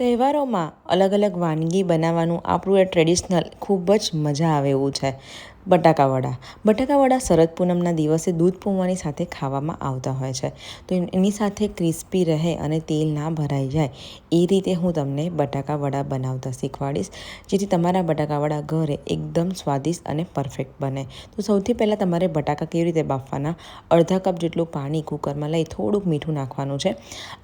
તહેવારોમાં અલગ અલગ વાનગી બનાવવાનું આપણું એ ટ્રેડિશનલ ખૂબ જ મજા આવે એવું છે. બટાકા વડા શરદ પૂનમના દિવસે દૂધ પૌવાની સાથે ખાવામાં આવતા હોય છે. તો એની સાથે ક્રિસ્પી રહે અને તેલ ના ભરાઈ જાય, એ રીતે હું તમને બટાકાવડા બનાવતા શીખવાડીશ, જેથી તમારા બટાકાવડા ઘરે એકદમ સ્વાદિષ્ટ અને પરફેક્ટ બને. તો સૌથી પહેલાં તમારે બટાકા કેવી રીતે બાફવાના? અડધા કપ જેટલું પાણી કુકરમાં લઈ થોડુંક મીઠું નાખવાનું છે.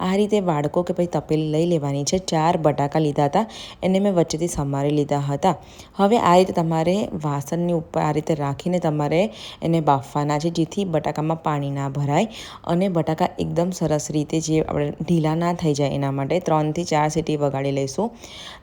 આ રીતે વાડકો કે પછી તપેલી લઈ લેવાની છે. ચાર બટાકા લીધા હતા. એને મેં વચ્ચેથી સમારી લીધા હતા. હવે આ રીતે તમારે વાસણની ઉપર રીતે રાખીને તમારે એને બાફવાના છે, જેથી બટાકામાં પાણી ના ભરાય અને બટાકા એકદમ સરસ રીતે જે આપણે ઢીલા ના થઈ જાય એના માટે ત્રણથી ચાર સીટી વગાડી લઈશું.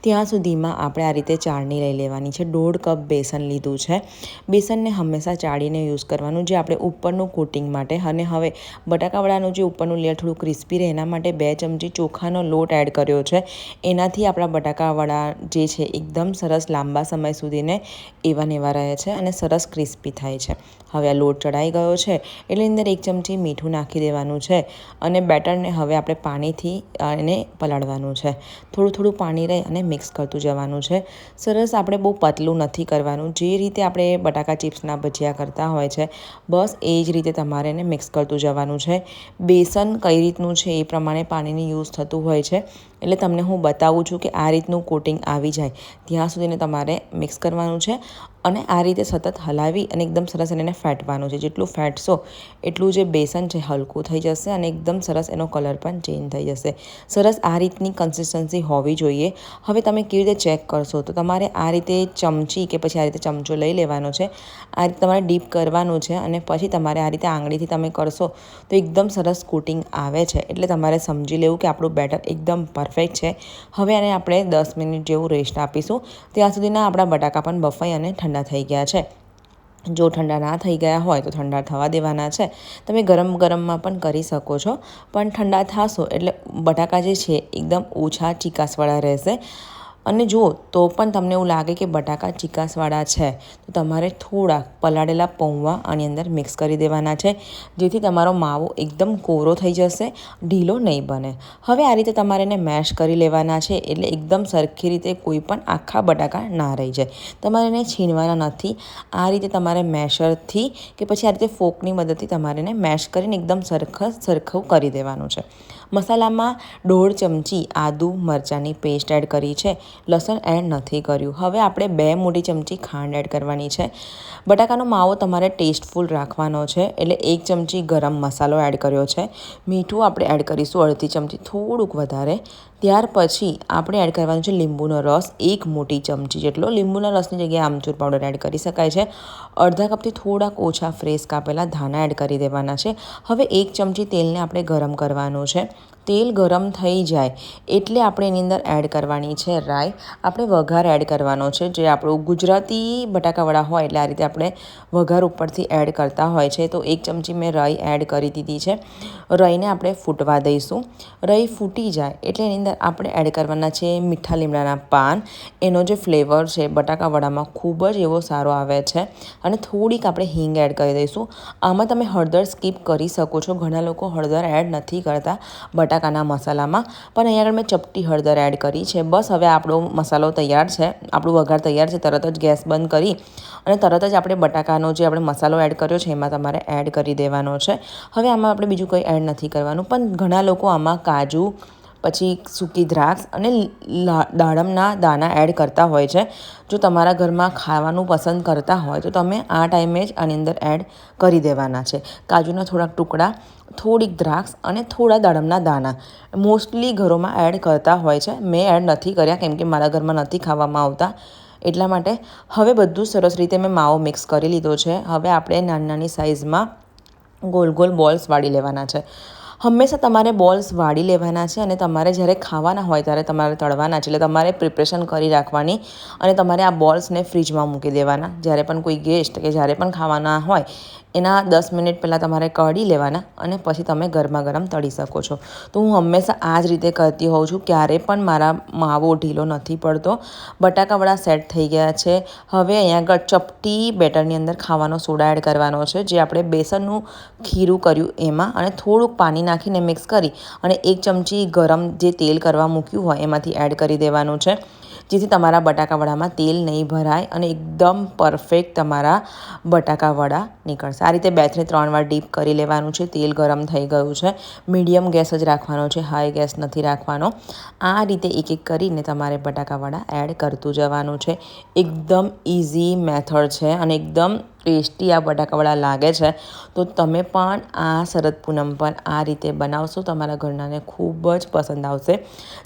ત્યાં સુધીમાં આપણે આ રીતે ચાળણી લઈ લેવાની છે. દોઢ કપ બેસન લીધું છે. બેસનને હંમેશા ચાળીને યુઝ કરવાનું જે આપણે ઉપરનું કોટિંગ માટે અને હવે બટાકાવડાનું જે ઉપરનું લેયર થોડું ક્રિસ્પી રહે એના માટે બે ચમચી ચોખાનો લોટ એડ કર્યો છે. એનાથી આપણા બટાકાવડા જે છે, એકદમ સરસ લાંબા સમય સુધીને એવા નેવા રહે છે અને સરસ ક્રિસ્પી થાય છે. હવે આ લોટ ચડાઈ ગયો છે. એટલે અંદર એક ચમચી મીઠું નાખી દેવાનું છે અને બેટરને હવે આપણે પાણીથી એને પલાળવાનું છે. થોડું થોડું પાણી રહે અને મિક્સ કરતું જવાનું છે. સરસ આપણે બહુ પતલું નથી કરવાનું. જે રીતે આપણે બટાકા ચિપ્સના ભજીયા કરતા હોય છે, બસ એ જ રીતે તમારે એને મિક્સ કરતું જવાનું છે. બેસન કઈ રીતનું છે એ પ્રમાણે પાણીની યુઝ થતું હોય છે. એટલે તમને હું બતાવું છું કે આ રીતનું કોટિંગ આવી જાય. ત્યાં સુધીને તમારે મિક્સ કરવાનું છે અને આ રીતે સતત હલાવી અને એકદમ સરસ એને ફેટવાનું છે. જેટલું ફેટશો એટલું જે બેસન છે હલકું થઈ જશે અને એકદમ સરસ એનો કલર પણ ચેન્જ થઈ જશે. સરસ આ રીતની કન્સિસ્ટન્સી હોવી જોઈએ. હવે તમે કેવી રીતે ચેક કરશો? તો તમારે આ રીતે ચમચી કે પછી આ રીતે ચમચો લઈ લેવાનો છે. આ રીતે તમારે ડીપ કરવાનું છે અને પછી તમારે આ રીતે આંગળીથી તમે કરશો તો એકદમ સરસ કોટિંગ આવે છે. એટલે તમારે સમજી લેવું કે આપણું બેટર એકદમ પરફેક્ટ છે. હવે આને આપણે દસ મિનિટ જેવું રેસ્ટ આપીશું. ત્યાં સુધીના આપણા બટાકા પણ બફાઈ અને ઠંડા થઈ ગયા છે. જો ઠંડા ના થઈ ગયા હોય તો ઠંડા થવા દેવાના છે. તમે ગરમ ગરમમાં પણ કરી શકો છો. પણ ઠંડા થશો એટલે બટાકા જે છે, એકદમ ઓછા ચીકાસવાળા રહેશે. અને જુઓ, તો પણ તમને એવું લાગે કે બટાકા ચીકાસવાળા છે, તો તમારે થોડા પલાળેલા પૌવા આની અંદર મિક્સ કરી દેવાના છે, જેથી તમારો માવો એકદમ કોરો થઈ જશે, ઢીલો નહીં બને. હવે આ રીતે તમારે એને મેશ કરી લેવાના છે, એટલે એકદમ સરખી રીતે કોઈ પણ આખા બટાકા ના રહી જાય. તમારે એને છીનવાના નથી, આ રીતે તમારે મેશરથી કે પછી આ રીતે ફોકની મદદથી તમારે એને મેશ કરીને એકદમ સરખ સરખું કરી દેવાનું છે. મસાલામાં દોઢ ચમચી આદુ મરચાંની પેસ્ટ એડ કરી છે. લસણ એડ નથી કર્યું. હવે આપણે બે મોટી ચમચી ખાંડ એડ કરવાની છે. બટાકાનો માવો તમારે ટેસ્ટફુલ રાખવાનો છે. એટલે એક ચમચી ગરમ મસાલો એડ કર્યો છે. મીઠું આપણે એડ કરીશું અડધી ચમચી, થોડુંક વધારે ત્યાર પછી આપણે એડ કરવાનું છે લીંબુનો રસ, એક મોટી ચમચી જેટલો. લીંબુના રસની જગ્યાએ આમચૂર પાવડર એડ કરી શકાય છે. અડધા કપથી થોડાક ઓછા ફ્રેશ કાપેલા ધાણા એડ કરી દેવાના છે. હવે એક ચમચી તેલને આપણે ગરમ કરવાનું છે. તેલ ગરમ થઈ જાય એટલે આપણે એની અંદર એડ કરવાની છે રાઈ. આપણે વઘાર એડ કરવાનો છે. જે આપણું ગુજરાતી બટાકાવડા હોય એટલે આ રીતે આપણે વઘાર ઉપરથી એડ કરતા હોય છે. તો એક ચમચી મેં રાઈ એડ કરી દીધી છે. રઈને આપણે ફૂટવા દઈશું. રઈ ફૂટી જાય એટલે એની અંદર આપણે એડ કરવાના છે મીઠા લીમડાના પાન. એનો જે ફ્લેવર છે બટાકાવડામાં ખૂબ જ એવો સારો આવે છે. અને થોડીક આપણે હિંગ એડ કરી દઈશું. આમાં તમે હળદર સ્કીપ કરી શકો છો. ઘણા લોકો હળદર એડ નથી કરતા. બટા બટાકાના મસાલામાં પણ અહીંયા આગળ મેં ચપટી હળદર એડ કરી છે. બસ હવે આપણો મસાલો તૈયાર છે. આપણું વઘાર તૈયાર છે. તરત જ ગેસ બંધ કરી અને તરત જ આપણે બટાકાનો જે આપણે મસાલો એડ કર્યો છે એમાં તમારે એડ કરી દેવાનો છે. હવે આમાં આપણે બીજું કંઈ એડ નથી કરવાનું. પણ ઘણા લોકો આમાં કાજુ પછી સૂકી દ્રાક્ષ અને દાડમના દાણા એડ કરતા હોય છે. જો તમારા ઘરમાં ખાવાનું પસંદ કરતા હોય, તો તમે આ ટાઈમે જ આની અંદર એડ કરી દેવાના છે. કાજુના થોડાક ટુકડા, થોડીક દ્રાક્ષ અને થોડા દાડમના દાણા મોસ્ટલી ઘરોમાં એડ કરતા હોય છે. મેં એડ નથી કર્યા, કેમ કે મારા ઘરમાં નથી ખાવામાં આવતા. એટલા માટે હવે બધું સરસ રીતે મેં માવો મિક્સ કરી લીધો છે. હવે આપણે નાની નાની સાઇઝમાં ગોલ ગોલ બોલ્સ વાળી લેવાના છે. હંમેશા તમારે બોલ્સ વાળી લેવાના છે અને તમારે જ્યારે ખાવાના હોય ત્યારે તમારે તળવાના છે. એટલે તમારે પ્રિપરેશન કરી રાખવાની અને તમારે આ બોલ્સને ફ્રીજમાં મૂકી દેવાના. જ્યારે પણ કોઈ ગેસ્ટ કે જ્યારે પણ ખાવાના હોય એના દસ મિનિટ પહેલાં તમારે કાઢી લેવાના અને પછી તમે ગરમા ગરમ તળી શકો છો. તો હું હંમેશા આ જ રીતે કરતી હોઉં છું. ક્યારે પણ મારા માવો ઢીલો નથી પડતો. બટાકાવડા સેટ થઈ ગયા છે. હવે અહીંયા આગળ ચપટી બેટરની અંદર ખાવાનો સોડા એડ કરવાનો છે. જે આપણે બેસનનું ખીરું કર્યું એમાં અને થોડુંક પાણી નાખીને મિક્સ કરી અને એક ચમચી ગરમ જે તેલ કરવા મૂક્યું હોય એમાંથી એડ કરી દેવાનું છે. જેથી તમારા બટાકાવડામાં તેલ નહીં ભરાય અને એકદમ પરફેક્ટ તમારા બટાકાવડા નીકળશે. આ રીતે બેથી ત્રણ વાર ડીપ કરી લેવાનું છે. તેલ ગરમ થઈ ગયું છે. મીડિયમ ગેસ જ રાખવાનો છે. હાઈ ગેસ નથી રાખવાનો. આ રીતે એક એક કરીને તમારે બટાકાવડા એડ કરતું જવાનું છે. એકદમ ઇઝી મેથડ છે અને એકદમ ટેસ્ટી આ બટાકાવડા લાગે છે, તો તમે પણ આ શરદ પૂનમ પર આ રીતે બનાવશો. તમારા ઘરનાને ખૂબ જ પસંદ આવશે.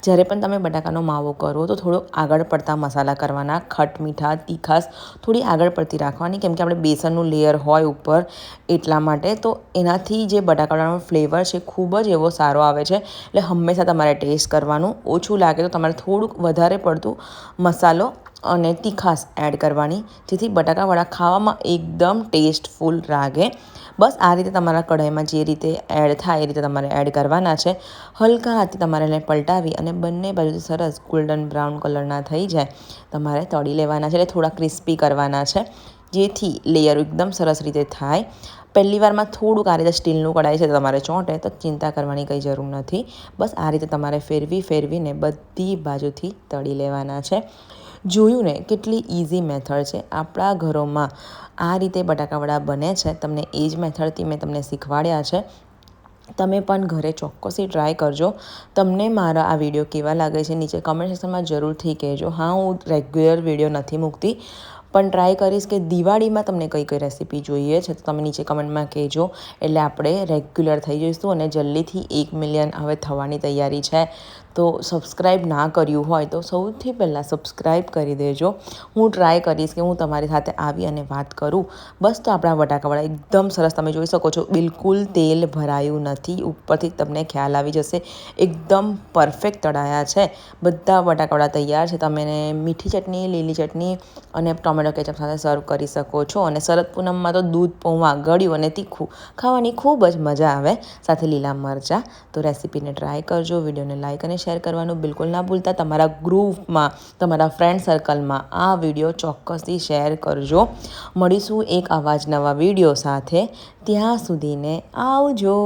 જ્યારે પણ તમે બટાકાનો માવો કરો, તો થોડો આગળ પડતા મસાલા કરવાના, ખટ મીઠા, તીખાસ, થોડી આગળ પડતી રાખવાની. કેમ કે આપણે બેસનનું લેયર હોય ઉપર એટલા માટે, તો એનાથી જે બટાકાનો ફ્લેવર છે, ખૂબ જ એવો સારો આવે છે. એટલે હંમેશા તમારે ટેસ્ટ કરવાનું ઓછું લાગે, તો તમારે થોડુંક વધારે પડતું મસાલો અને તીખાસ એડ કરવાની, જેથી બટાકાવડા ખાવામાં એકદમ ટેસ્ટફુલ લાગે. બસ આ રીતે તમારા કઢાઈમાં જે રીતે એડ થાય એ રીતે તમારે એડ કરવાના છે. હલકા હાથે તમારે એને પલટાવી અને બંને બાજુથી સરસ ગોલ્ડન બ્રાઉન કલરના થઈ જાય, તમારે તળી લેવાના છે. એટલે થોડા ક્રિસ્પી કરવાના છે, જેથી લેયર એકદમ સરસ રીતે થાય. પહેલી વારમાં થોડુંક આ રીતે સ્ટીલનું કઢાઈ છે તમારે ચોંટે, તો ચિંતા કરવાની કંઈ જરૂર નથી. બસ આ રીતે તમારે ફેરવી ફેરવીને બધી બાજુથી તળી લેવાના છે. જોયું ને કેટલી ઇઝી મેથડ છે. આપણા ઘરોમાં આ રીતે બટાકાવડા બને છે. તમને એ જ મેથડથી મેં તમને શીખવાડ્યા છે. તમે પણ ઘરે ચોક્કસથી ટ્રાય કરજો. તમને મારા આ વીડિયો કેવા લાગે છે, નીચે કમેન્ટ સેક્શનમાં જરૂરથી કહેજો. હા, હું રેગ્યુલર વીડિયો નથી મૂકતી. પણ ટ્રાય કરીશ કે દિવાળીમાં તમને કઈ કઈ રેસીપી જોઈએ છે, તો તમે નીચે કમેન્ટમાં કહેજો. એટલે આપણે રેગ્યુલર થઈ જઈશું અને જલ્દીથી એક મિલિયન હવે થવાની તૈયારી છે. તો સબસ્ક્રાઈબ ના કર્યું હોય તો સૌથી પહેલાં સબસ્ક્રાઈબ કરી દેજો. હું ટ્રાય કરીશ કે હું તમારી સાથે આવી અને વાત કરું. બસ તો આપણા બટાકાવાળા એકદમ સરસ તમે જોઈ શકો છો, બિલકુલ તેલ ભરાયું નથી. ઉપરથી તમને ખ્યાલ આવી જશે, એકદમ પરફેક્ટ તળાયા છે. બધા બટાકાવાળા તૈયાર છે. તમે મીઠી ચટણી, લીલી ચટણી અને ટોમેટો કેચઅપ સાથે સર્વ કરી શકો છો અને શરદ પૂનમમાં તો દૂધ, પૌવા, ગળ્યું અને તીખું ખાવાની ખૂબ જ મજા આવે. સાથે લીલા મરચાં. તો રેસીપીને ટ્રાય કરજો, વિડીયોને લાઇક અને શેર કરવાનું બિલકુલ ના ભૂલતા. તમારા ગ્રુપમાં, તમારા ફ્રેન્ડ સર્કલમાં આ વીડિયો ચોક્કસથી શેર કરજો. મળીશું એક આવા નવા વીડિયો સાથે. ત્યાં સુધીને આવજો.